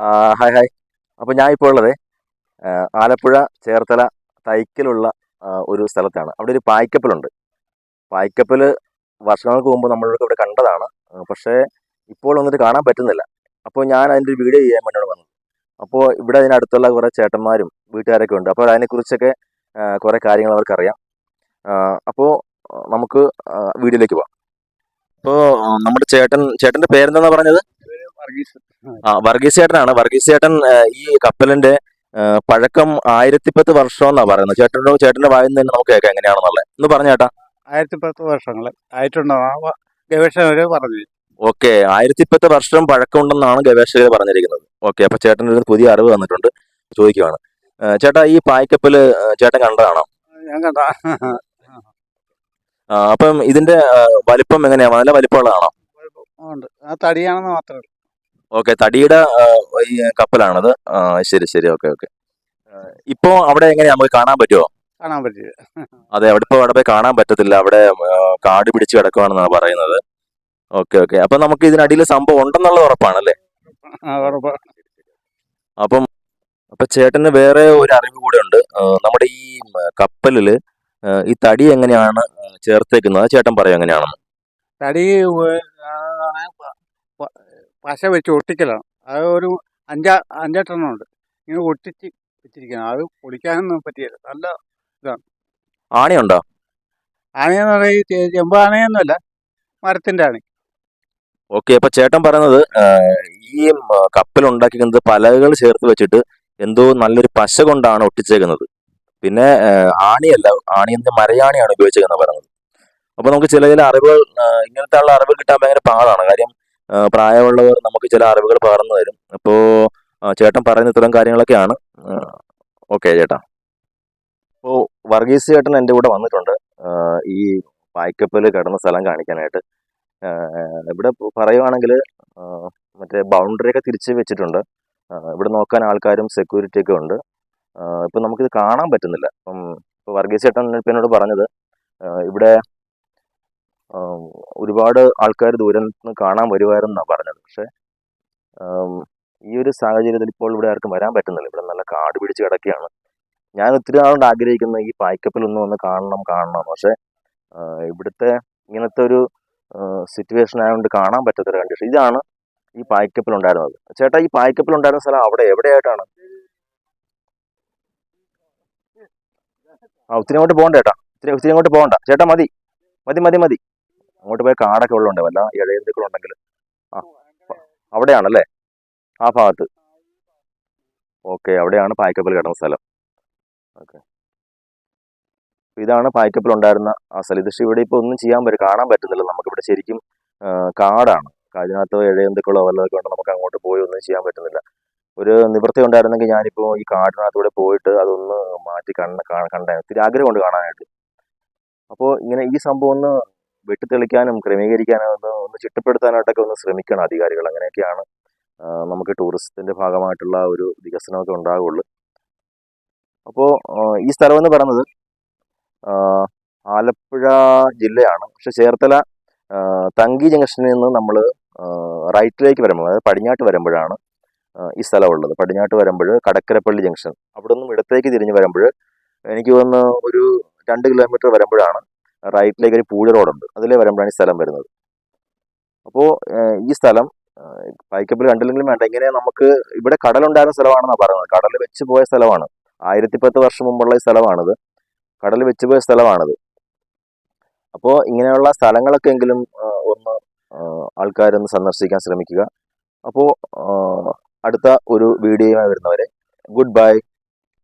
Hi hi. അപ്പോൾ ഞാൻ ഇപ്പോൾ ഉള്ളത് ആലപ്പുഴ ചേർത്തല തൈക്കലുള്ള ഒരു സ്ഥലത്താണ്. അവിടെ ഒരു പായ്ക്കപ്പലുണ്ട്. പായ്ക്കപ്പൽ വർഷങ്ങൾക്ക് മുമ്പ് നമ്മളൊക്കെ ഇവിടെ കണ്ടതാണ്. പക്ഷേ ഇപ്പോൾ വന്നിട്ട് കാണാൻ പറ്റുന്നില്ല. അപ്പോൾ ഞാൻ അതിന്റെ ഒരു വീഡിയോ ചെയ്യാൻ വേണ്ടിയാണ് വന്നത്. അപ്പോൾ ഇവിടെ അതിനടുത്തുള്ള കുറേ ചേട്ടന്മാരും വീട്ടുകാരൊക്കെ ഉണ്ട്. അപ്പോൾ അതിനെക്കുറിച്ചൊക്കെ കുറേ കാര്യങ്ങൾ അവർക്കറിയാം. അപ്പോൾ നമുക്ക് വീഡിയോയിലേക്ക് പോവാം. അപ്പോൾ നമ്മുടെ ചേട്ടൻ ചേട്ടന്റെ പേരെന്താണെന്നാണ് പറഞ്ഞത്? ആ വർഗീസ് ചേട്ടനാണ്. വർഗീസ് ചേട്ടൻ ഈ കപ്പലിന്റെ പഴക്കം ആയിരത്തിപ്പത്ത് വർഷം എന്നാ പറയുന്നത്. ചേട്ടനോ ചേട്ടന്റെ വായിൽ തന്നെ നമുക്ക് കേൾക്കാം എങ്ങനെയാണെന്നുള്ളത്. ഒന്ന് പറഞ്ഞു ചേട്ടാ. ആയിരത്തി പത്ത് വർഷങ്ങൾ ആയിട്ടുണ്ടോ ഗവേഷകര് പറഞ്ഞു ഓക്കെ. ആയിരത്തിപ്പത്ത് വർഷം പഴക്കമുണ്ടെന്നാണ് ഗവേഷകർ പറഞ്ഞിരിക്കുന്നത്. ഓക്കെ. അപ്പൊ ചേട്ടൻ ഒരു പുതിയ അറിവ് തന്നിട്ടുണ്ട് ചോദിക്കുവാണ്. ചേട്ടാ ഈ പായ്ക്കപ്പൽ ചേട്ടൻ കണ്ടതാണോ? ഞാൻ കണ്ട. അപ്പം ഇതിന്റെ വലിപ്പം എങ്ങനെയാ? നല്ല വലിപ്പമുള്ളതാണോ? ഉണ്ട്. ആ തടിയാണെന്ന് മാത്രമേ ഓക്കെ തടിയുടെ ഈ കപ്പലാണത്. ശരി ശരി. ഓക്കെ ഓക്കെ ഇപ്പോ അവിടെ എങ്ങനെയാ? നമുക്ക് കാണാൻ പറ്റുമോ കാണാൻ പറ്റില്ല അതെ അവിടെ ഇപ്പൊ അവിടെ പോയി കാണാൻ പറ്റത്തില്ല. അവിടെ കാട് പിടിച്ച് കിടക്കുവാണെന്നാണ് പറയുന്നത്. ഓക്കെ ഓക്കെ അപ്പൊ നമുക്ക് ഇതിനടിയിൽ സംഭവം ഉണ്ടെന്നുള്ളത് ഉറപ്പാണല്ലേ. അപ്പം അപ്പൊ ചേട്ടന് വേറെ ഒരു അറിവ് കൂടെ ഉണ്ട്. നമ്മുടെ ഈ കപ്പലിൽ ഈ തടി എങ്ങനെയാണ് ചേർത്തേക്കുന്നത്? ചേട്ടൻ പറയും എങ്ങനെയാണെന്ന്? തടി പശ വെച്ച് ഒട്ടിക്കലാണ്. അത് ഒരു അഞ്ചാ അഞ്ചെട്ടെണ്ണം ഉണ്ട്. ഇങ്ങനെ ഒട്ടിച്ച് വെച്ചിരിക്കണം അത് പൊളിക്കാനൊന്നും പറ്റിയില്ല നല്ല ഇതാണ്. ആനയെന്ന് ആണയെന്ന് പറയുന്നത് ചെമ്പ് ആനയൊന്നുമല്ല മരത്തിന്റെ ആണി. ഓക്കെ അപ്പൊ ചേട്ടൻ പറയുന്നത് ഈ കപ്പൽ ഉണ്ടാക്കിക്കുന്നത് പലകൾ ചേർത്ത് വെച്ചിട്ട് എന്തോ നല്ലൊരു പശ കൊണ്ടാണ് ഒട്ടിച്ചേക്കുന്നത്. പിന്നെ ആണിയല്ല ആണി എന്ന് മരയാണിയാണ് ഉപയോഗിച്ചേക്കുന്നത് പറയുന്നത്. അപ്പൊ നമുക്ക് ചില ചില അറിവുകൾ ഇങ്ങനത്തെ ഉള്ള അറിവ് കിട്ടാൻ ഭയങ്കര പാടാണ്. കാര്യം പ്രായമുള്ളവർ നമുക്ക് ചില അറിവുകൾ പകർന്നു തരും. അപ്പോ ചേട്ടൻ പറയുന്ന ഇത്തരം കാര്യങ്ങളൊക്കെയാണ്. ഓക്കെ ചേട്ടാ. അപ്പോൾ വർഗീസ് ചേട്ടൻ എന്റെ കൂടെ വന്നിട്ടുണ്ട്. ഈ പായ്ക്കപ്പൽ കിടന്ന സ്ഥലം കാണിക്കാനായിട്ട്. ഇവിടെ പറയുവാണെങ്കിൽ മറ്റേ ബൗണ്ടറി ഒക്കെ തിരിച്ച് വെച്ചിട്ടുണ്ട്. ഇവിടെ നോക്കാൻ ആൾക്കാരും സെക്യൂരിറ്റി ഒക്കെ ഉണ്ട്. ഇപ്പം നമുക്കിത് കാണാൻ പറ്റുന്നില്ല. അപ്പം ഇപ്പോൾ വർഗീസ് ചേട്ടൻ ഇപ്പം എന്നോട് പറഞ്ഞത് ഇവിടെ ഒരുപാട് ആൾക്കാർ ദൂരെ നിന്ന് കാണാൻ വരുമായിരുന്നാണ് പറഞ്ഞത്. പക്ഷേ ഈ ഒരു സാഹചര്യത്തിൽ ഇപ്പോൾ ഇവിടെ ആർക്കും വരാൻ പറ്റുന്നില്ല. ഇവിടെ നല്ല കാട് പിടിച്ച് കിടക്കുകയാണ്. ഞാൻ ഒത്തിരി നാളുകൊണ്ട് ആഗ്രഹിക്കുന്ന ഈ പായ്ക്കപ്പിൽ ഒന്ന് വന്ന് കാണണം കാണണം. പക്ഷേ ഇവിടുത്തെ ഇങ്ങനത്തെ ഒരു സിറ്റുവേഷൻ ആയതുകൊണ്ട് കാണാൻ പറ്റാത്തൊരു കണ്ടീഷൻ ഇതാണ് ഈ പായ്ക്കപ്പിൽ ഉണ്ടായിരുന്നത്. ചേട്ടാ ഈ പായ്ക്കപ്പിൽ ഉണ്ടായിരുന്ന സ്ഥലം അവിടെ എവിടെയായിട്ടാണ്? ആ ഒത്തിരി അങ്ങോട്ട് പോകണ്ട ചേട്ടാ. ഒത്തിരി ഒത്തിരി അങ്ങോട്ട് പോകണ്ട. ചേട്ടാ മതി. മതി മതി മതി. അങ്ങോട്ട് പോയ കാടൊക്കെ ഉള്ളുണ്ട് വല്ല ഇഴയന്തുക്കളുണ്ടെങ്കിൽ ആ അവിടെയാണല്ലേ? ആ ഭാഗത്ത്. ഓക്കെ അവിടെയാണ് പായ്ക്കപ്പൽ കിടന്ന സ്ഥലം. ഓക്കെ. ഇതാണ് പായ്ക്കപ്പൽ ഉണ്ടായിരുന്ന ആ സ്ഥലം. ഇത് പക്ഷേ ഇവിടെ ഇപ്പോൾ ഒന്നും ചെയ്യാൻ പറ്റും കാണാൻ പറ്റുന്നില്ല. നമുക്കിവിടെ ശരിക്കും കാടാണ്. അതിനകത്ത് ഇഴയന്തുക്കളോ വല്ലതൊക്കെ ഉണ്ടോ നമുക്ക് അങ്ങോട്ട് പോയി ഒന്നും ചെയ്യാൻ പറ്റുന്നില്ല. ഒരു നിവൃത്തി ഉണ്ടായിരുന്നെങ്കിൽ ഞാനിപ്പോൾ ഈ കാടിനകത്തൂടെ പോയിട്ട് അതൊന്ന് മാറ്റി കണ്ണ് കണ്ടായിരുന്നു കണ്ടേ. ഒത്തിരി ആഗ്രഹമുണ്ട് കാണാനായിട്ട്. അപ്പോൾ ഇങ്ങനെ ഈ സംഭവം ഒന്ന് വെട്ടിത്തെളിക്കാനും ക്രമീകരിക്കാനും ഒന്ന് ചിട്ടപ്പെടുത്താനായിട്ടൊക്കെ ഒന്ന് ശ്രമിക്കണം അധികാരികൾ. അങ്ങനെയൊക്കെയാണ് നമുക്ക് ടൂറിസത്തിന്റെ ഭാഗമായിട്ടുള്ള ഒരു വികസനമൊക്കെ ഉണ്ടാകുള്ളൂ അപ്പോൾ ഈ സ്ഥലം എന്ന് പറയുന്നത് ആലപ്പുഴ ജില്ലയാണ്. പക്ഷെ ചേർത്തല തങ്കി ജംഗ്ഷനിൽ നിന്ന് നമ്മൾ റൈറ്റിലേക്ക് വരുമ്പോൾ അതായത് പടിഞ്ഞാട്ട് വരുമ്പോഴാണ് ഈ സ്ഥലമുള്ളത്. പടിഞ്ഞാട്ട് വരുമ്പോൾ കടക്കരപ്പള്ളി ജംഗ്ഷൻ. അവിടെ നിന്നും ഇടത്തേക്ക് തിരിഞ്ഞ് വരുമ്പോൾ എനിക്ക് തോന്നുന്നു ഒരു രണ്ട് കിലോമീറ്റർ വരുമ്പോഴാണ് റൈറ്റിലേക്ക് ഒരു പൂഴ റോഡുണ്ട്. അതിലേ വരുമ്പോഴാണ് ഈ സ്ഥലം വരുന്നത്. അപ്പോൾ ഈ സ്ഥലം പൈക്കപ്പിൽ കണ്ടില്ലെങ്കിലും വേണ്ട. ഇങ്ങനെ നമുക്ക് ഇവിടെ കടലുണ്ടായിരുന്ന സ്ഥലമാണെന്നാണ് പറയുന്നത്. കടൽ വെച്ച് പോയ സ്ഥലമാണ്. ആയിരത്തി പത്ത് വർഷം മുമ്പുള്ള ഈ സ്ഥലമാണിത്. കടൽ വെച്ച് പോയ സ്ഥലമാണിത്. അപ്പോൾ ഇങ്ങനെയുള്ള സ്ഥലങ്ങളൊക്കെ എങ്കിലും ഒന്ന് ആൾക്കാരൊന്ന് സന്ദർശിക്കാൻ ശ്രമിക്കുക. അപ്പോൾ അടുത്ത ഒരു വീഡിയോയുമായി വരുന്നവരെ ഗുഡ് ബൈ.